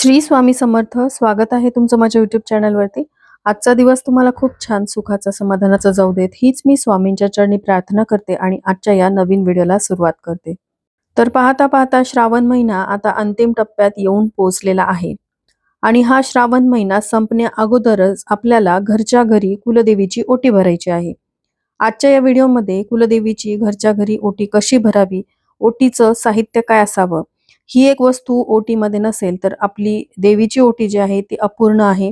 श्री स्वामी समर्थ स्वागत आहे तुमचं माझ्या युट्यूब चॅनलवरती आजचा दिवस तुम्हाला खूप छान सुखाचा समाधानाचा जाऊ देत. हीच मी स्वामींच्या चरणी प्रार्थना करते आणि आजच्या या नवीन व्हिडिओला सुरुवात करते. तर पाहता पाहता श्रावण महिना आता अंतिम टप्प्यात येऊन पोहोचलेला आहे. आणि हा श्रावण महिना संपण्या अगोदरच आपल्याला घरच्या घरी कुलदेवीची ओटी भरायची आहे. आजच्या या व्हिडिओमध्ये कुलदेवीची घरच्या घरी ओटी कशी भरावी? ओटीचं साहित्य काय असावं? ही एक वस्तू ओटीमध्ये नसेल तर आपली देवीची ओटी जी आहे ती अपूर्ण आहे.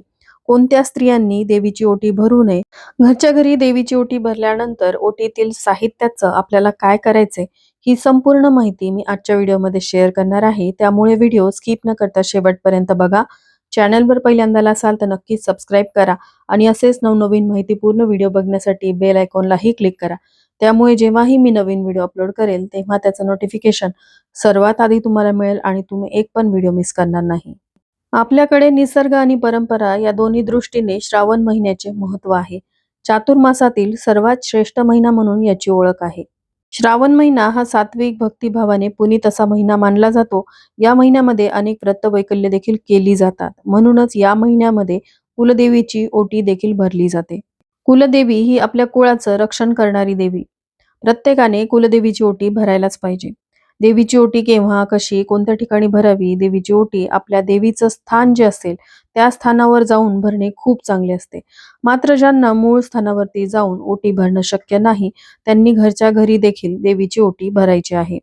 कोणत्या स्त्रियांनी देवीची ओटी भरू नये? घरच्या घरी देवीची ओटी भरल्यानंतर ओटीतील साहित्याचं आपल्याला काय करायचंय ही संपूर्ण माहिती मी आजच्या व्हिडिओमध्ये शेअर करणार आहे. त्यामुळे व्हिडिओ स्किप न करता शेवटपर्यंत बघा. चॅनलवर पहिल्यांदा असाल तर नक्कीच सबस्क्राईब करा आणि असेच नवनवीन माहितीपूर्ण व्हिडिओ बघण्यासाठी बेल आयकॉनलाही क्लिक करा. त्यामुळे जेव्हाही मी नवीन व्हिडिओ अपलोड करेल तेव्हा त्याचं नोटिफिकेशन सर्वात आधी तुम्हाला मिळेल आणि तुम्ही एक पण व्हिडिओ मिस करणार नाही. आपल्याकडे निसर्ग आणि परंपरा या दोन्ही दृष्टीने श्रावण महिन्याचे महत्त्व आहे. चातुर्मासातील सर्वात श्रेष्ठ महिना म्हणून याची ओळख आहे. श्रावण महिना हा सात्विक भक्तिभावाने पुनीत असा महिना मानला जातो. या महिन्यामध्ये अनेक व्रत वैकल्य देखील केली जातात. म्हणूनच या महिन्यामध्ये कुलदेवीची ओटी देखील भरली जाते. कुलदेवी ही आपल्या कुळाचं रक्षण करणारी देवी. प्रत्येकाने कुलदेवीची ओटी भरायलाच पाहिजे. देवीची ओटी केव्हा कशी कोणत्या ठिकाणी भरावी देवीची ओटी आपल्या देवीचं स्थान जे असेल त्या स्थानावर जाऊन भरणे खूप चांगले असते. मात्र ज्यांना मूळ स्थानावरती जाऊन ओटी भरणं शक्य नाही त्यांनी घरच्या घरी देखील देवीची ओटी भरायची आहे.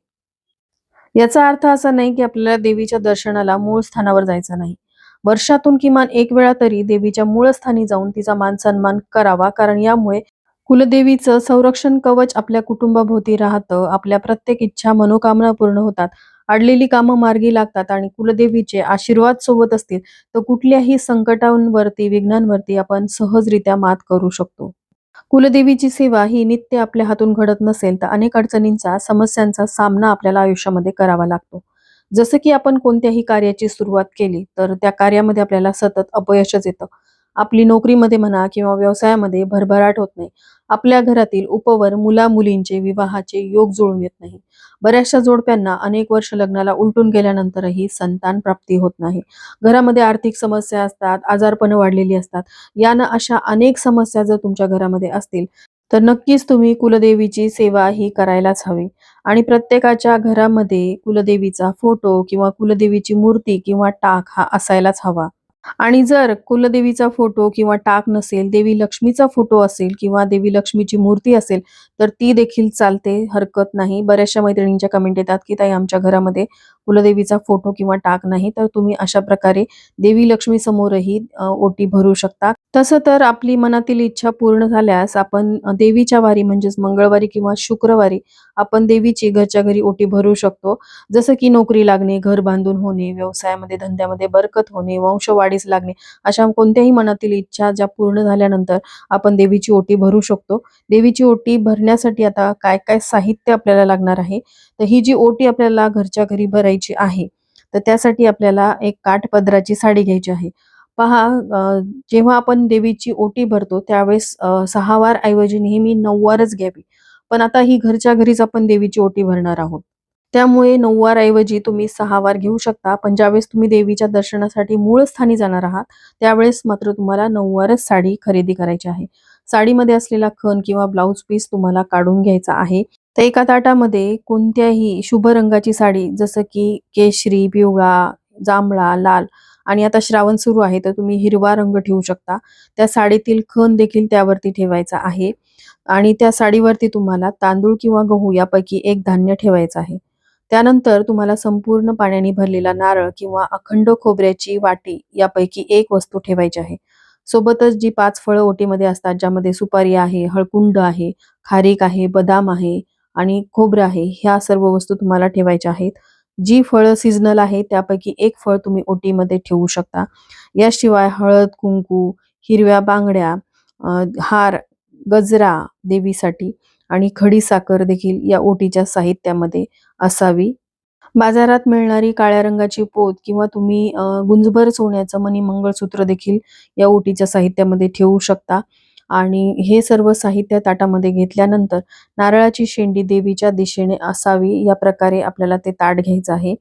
याचा अर्थ असा नाही की आपल्याला देवीच्या दर्शनाला मूळ स्थानावर जायचं नाही. वर्षातून किमान एक वेळा तरी देवीच्या मूळ स्थानी जाऊन तिचा मान सन्मान करावा कारण यामुळे कुलदेवीचं संरक्षण कवच आपल्या कुटुंबाभोवती राहतं आपल्या प्रत्येक इच्छा मनोकामना पूर्ण होतात अडलेली कामं मार्गी लागतात आणि कुलदेवीचे आशीर्वाद सोबत असतील तर कुठल्याही संकटांवरती विघ्नांवरती आपण सहजरित्या मात करू शकतो. कुलदेवीची सेवा ही नित्य आपल्या हातून घडत नसेल तर अनेक अडचणींचा समस्यांचा सामना आपल्याला आयुष्यामध्ये करावा लागतो. जसं की आपण कोणत्याही कार्याची सुरुवात केली तर त्या कार्यामध्ये आपल्याला सतत अपयशच येतं. आपली नोकरीमध्ये म्हणा किंवा व्यवसायामध्ये भरभराट होत नाही. आपल्या घरातील उपवर मुला मुलींचे विवाहाचे योग जुळून येत नाही. बऱ्याचशा जोडप्यांना अनेक वर्ष लग्नाला उलटून गेल्यानंतरही संतान प्राप्ती होत नाही. घरामध्ये आर्थिक समस्या असतात आजारपण वाढलेली असतात. यानं अशा अनेक समस्या जर तुमच्या घरामध्ये असतील तर नक्कीच तुम्ही कुलदेवीची सेवा ही करायलाच हवी. आणि प्रत्येकाच्या घरामध्ये कुलदेवीचा फोटो किंवा कुलदेवीची मूर्ती किंवा टाक हा असायलाच हवा. आणि जर कुलदेवीचा फोटो किंवा टाक नसेल देवी लक्ष्मीचा फोटो असेल किंवा देवी लक्ष्मीची मूर्ती असेल तर ती देखील चालते हरकत नाही. बऱ्याचशा मैत्रिणींच्या कमेंट येतात की ताई आमच्या घरामध्ये कुलदेवीचा फोटो किंवा टाक नाही तर तुम्ही अशा प्रकारे देवी लक्ष्मी समोरही ओटी भरू शकता. तसं तर आपली मनातील इच्छा पूर्ण झाल्यास आपण देवीच्या वारी म्हणजेच मंगळवारी किंवा शुक्रवारी आपण देवीची घरच्या घरी ओटी भरू शकतो. जसं की नोकरी लागणे घर बांधून होणे व्यवसायामध्ये धंद्यामध्ये बरकत होणे वंशवाढीस लागणे. अशा कोणत्याही मनातील इच्छा ज्या पूर्ण झाल्यानंतर आपण देवीची ओटी भरू शकतो. देवीची ओटी भरण्यासाठी आता काय काय साहित्य आपल्याला लागणार आहे? तर ही जी ओटी आपल्याला घरच्या घरी भरायची आहे तर त्यासाठी आपल्याला एक काठपदराची साडी घ्यायची आहे. पहा जेव्हा आपण देवीची ओटी भरतो त्यावेळेस सहावार ऐवजी नेहमी नऊवारच घ्यावी. पण आता ही घरच्या घरीच आपण देवीची ओटी भरणार आहोत. त्यामुळे नऊवार ऐवजी तुम्ही सहा वार घेऊ शकता. पण ज्यावेळेस तुम्ही देवीच्या दर्शनासाठी मूळ स्थानी जाणार आहात त्यावेळेस मात्र तुम्हाला नऊवारच साडी खरेदी करायची आहे. साडीमध्ये असलेला खण किंवा ब्लाऊज पीस तुम्हाला काढून घ्यायचा आहे. तर एका ताटामध्ये कोणत्याही शुभ रंगाची साडी जसं की केशरी पिवळा जांभळा लाल आणि आता श्रावण सुरू आहे तर तुम्ही हिरवा रंग ठेवू शकता. त्या साडीतील खण देखील त्यावरती ठेवायचा आहे. आणि त्या साडीवरती तुम्हाला तांदूळ किंवा गहू यापैकी एक धान्य ठेवायचं आहे. त्यानंतर तुम्हाला संपूर्ण पाण्याने भरलेला नारळ किंवा अखंड खोबऱ्याची वाटी यापैकी एक वस्तू ठेवायची आहे. सोबतच जी पाच फळं ओटीमध्ये असतात ज्यामध्ये सुपारी आहे हळकुंड आहे खारीक आहे बदाम आहे आणि खोबरं आहे ह्या सर्व वस्तू तुम्हाला ठेवायच्या आहेत. जी फळं सीझनल आहे त्यापैकी एक फळ तुम्ही ओटीमध्ये ठेवू शकता. याशिवाय हळद कुंकू हिरव्या बांगड्या हार गजरा देवीसाठी आणि खडी साखर देखील या ओटीच्या साहित्यामध्ये असावी. बाजारात मिळणारी काळ्या रंगाची पोत किंवा तुम्ही गुंजभर सोन्याचं मनी मंगळसूत्र देखील या ओटीच्या साहित्यामध्ये ठेवू शकता. आणि हे सर्व साहित्य ताटामध्ये घेतल्यानंतर नारळाची शेंडी देवीच्या दिशेने असावी या प्रकारे आपल्याला ते ताट घ्यायचं आहे.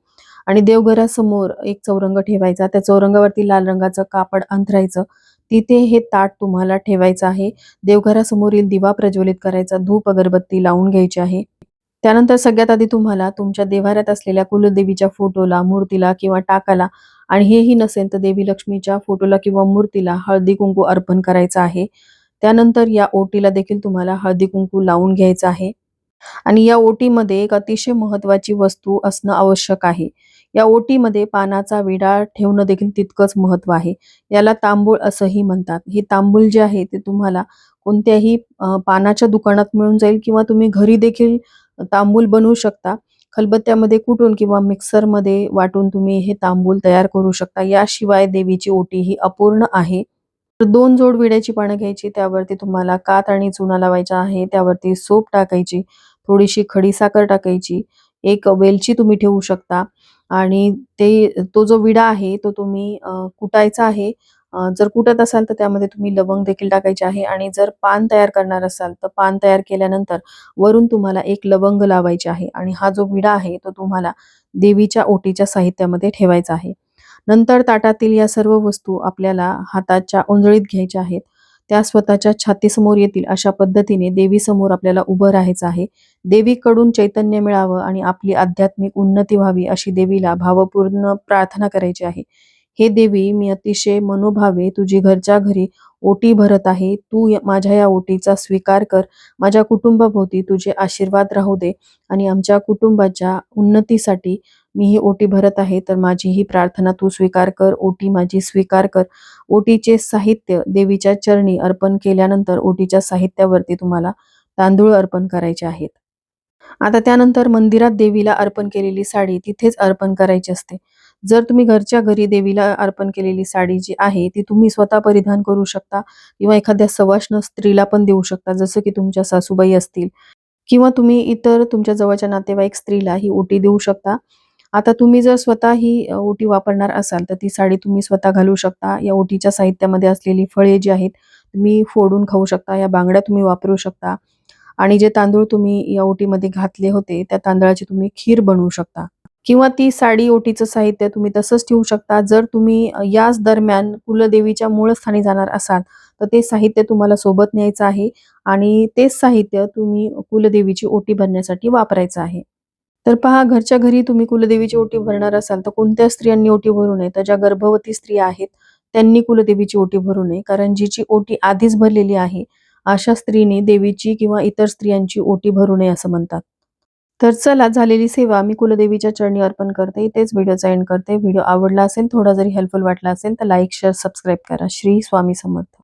आणि देवघरासमोर एक चौरंग ठेवायचा त्या चौरंगावरती लाल रंगाचं कापड अंथरायचं. तिथे हे ताट तुम्हाला ठेवायचं आहे. देवघरासमोरील दिवा प्रज्वलित करायचा धूप अगरबत्ती लावून घ्यायची आहे. त्यानंतर सगळ्यात आधी तुम्हाला तुमच्या देव्हाऱ्यात असलेल्या कुलदेवीच्या फोटोला मूर्तीला किंवा टाकाला आणि हेही नसेल तर देवी लक्ष्मीच्या फोटोला किंवा मूर्तीला हळदी कुंकू अर्पण करायचं आहे. त्यानंतर या ओटीला देखील तुम्हाला हळदी कुंकू लावून घ्यायचं आहे. आणि या ओटीमध्ये एक अतिशय महत्वाची वस्तू असणं आवश्यक आहे. या ओटीमध्ये पानाचा विडा ठेवणं देखील तितकंच महत्त्व आहे. याला तांबूळ असंही म्हणतात. हे तांबूळ जे आहे ते तुम्हाला कोणत्याही पानाच्या दुकानात मिळून जाईल किंवा तुम्ही घरी देखील तांबूल बनवू शकता. खलबत्त्यामध्ये कुटून किंवा मिक्सरमध्ये वाटून तुम्ही हे तांबूल तयार करू शकता. याशिवाय देवीची ओटी ही अपूर्ण आहे. तर दोन जोड विड्याची पानं घ्यायची त्यावरती तुम्हाला कात आणि चुना लावायचा आहे त्यावरती सोप टाकायची थोडीशी खडीसाखर टाकायची एक वेलची तुम्ही ठेवू शकता. आणि ते तो जो विडा आहे तो तुम्ही कुटायचा आहे. जर कुटत असाल तर त्यामध्ये तुम्ही लवंग देखील टाकायचे आहे आणि जर पान तयार करणार असाल तर पान तयार केल्यानंतर वरून तुम्हाला एक लवंग लावायचे आहे आणि हा जो विडा आहे तो तुम्हाला देवीच्या ओटीच्या साहित्यामध्ये ठेवायचा आहे. नंतर ताटातील या सर्व वस्तू आपल्याला हाताच्या ओंजळीत घ्यायच्या आहेत. त्या स्वतःच्या छातीसमोर येतील अशा पद्धतीने देवीसमोर आपल्याला उभं राहायचं आहे. देवीकडून चैतन्य मिळावं आणि आपली आध्यात्मिक उन्नती व्हावी अशी देवीला भावपूर्ण प्रार्थना करायची आहे. हे देवी मी अतिशय मनोभावे तुझी घरच्या घरी ओटी भरत आहे. तू माझ्या या ओटीचा स्वीकार कर. माझ्या कुटुंबाभोवती तुझे आशीर्वाद राहू दे आणि आमच्या कुटुंबाच्या उन्नतीसाठी मी ही ओटी भरत आहे. तर माझी ही प्रार्थना तू स्वीकार कर. ओटी माझी स्वीकार कर. ओटीचे साहित्य देवीच्या चरणी अर्पण केल्यानंतर ओटीच्या साहित्यावरती तुम्हाला तांदूळ अर्पण करायचे आहेत. आता त्यानंतर मंदिरात देवीला अर्पण केलेली साडी तिथेच अर्पण करायची असते. जर तुम्ही घरच्या घरी देवीला अर्पण केलेली साडी जी आहे ती तुम्ही स्वतः परिधान करू शकता किंवा एखाद्या सवाष्ण स्त्रीला पण देऊ शकता जसं की तुमच्या सासूबाई असतील. किंवा तुम्ही इतर तुमच्या जवळच्या नातेवाईक स्त्रीला ही ओटी देऊ शकता. आता तुम्ही जर स्वतः ही ओटी वापरणार असाल तर ती साडी तुम्ही स्वतः घालू शकता. या ओटीच्या साहित्यामध्ये असलेली फळे जी आहेत तुम्ही फोडून खाऊ शकता. या बांगड्या तुम्ही वापरू शकता. आणि जे तांदूळ तुम्ही या ओटीमध्ये घातले होते त्या तांदळाची तुम्ही खीर बनवू शकता. किंवा ती साडी ओटीचं साहित्य तुम्ही तसंच ठेवू शकता. जर तुम्ही याच दरम्यान कुलदेवीच्या मूळ स्थानी जाणार असाल तर ते साहित्य तुम्हाला सोबत न्यायचं आहे आणि तेच साहित्य तुम्ही कुलदेवीची ओटी भरण्यासाठी वापरायचं आहे. तर पहा घरच्या घरी तुम्ही कुलदेवीची ओटी भरणार असाल तर कोणत्या स्त्रियांनी ओटी भरू नये? तर ज्या गर्भवती स्त्रिया आहेत त्यांनी कुलदेवीची ओटी भरू नये. कारण जिची ओटी आधीच भरलेली आहे अशा स्त्रीने देवीची किंवा इतर स्त्रियांची ओटी भरू नये असं म्हणतात. तर चला झालेली सेवा मी कुलदेवीच्या चरणी अर्पण करते. इथेच व्हिडिओचा एंड करते. व्हिडिओ आवडला असेल थोडा जरी हेल्पफुल वाटला असेल तर लाईक शेअर सबस्क्राईब करा. श्री स्वामी समर्थ.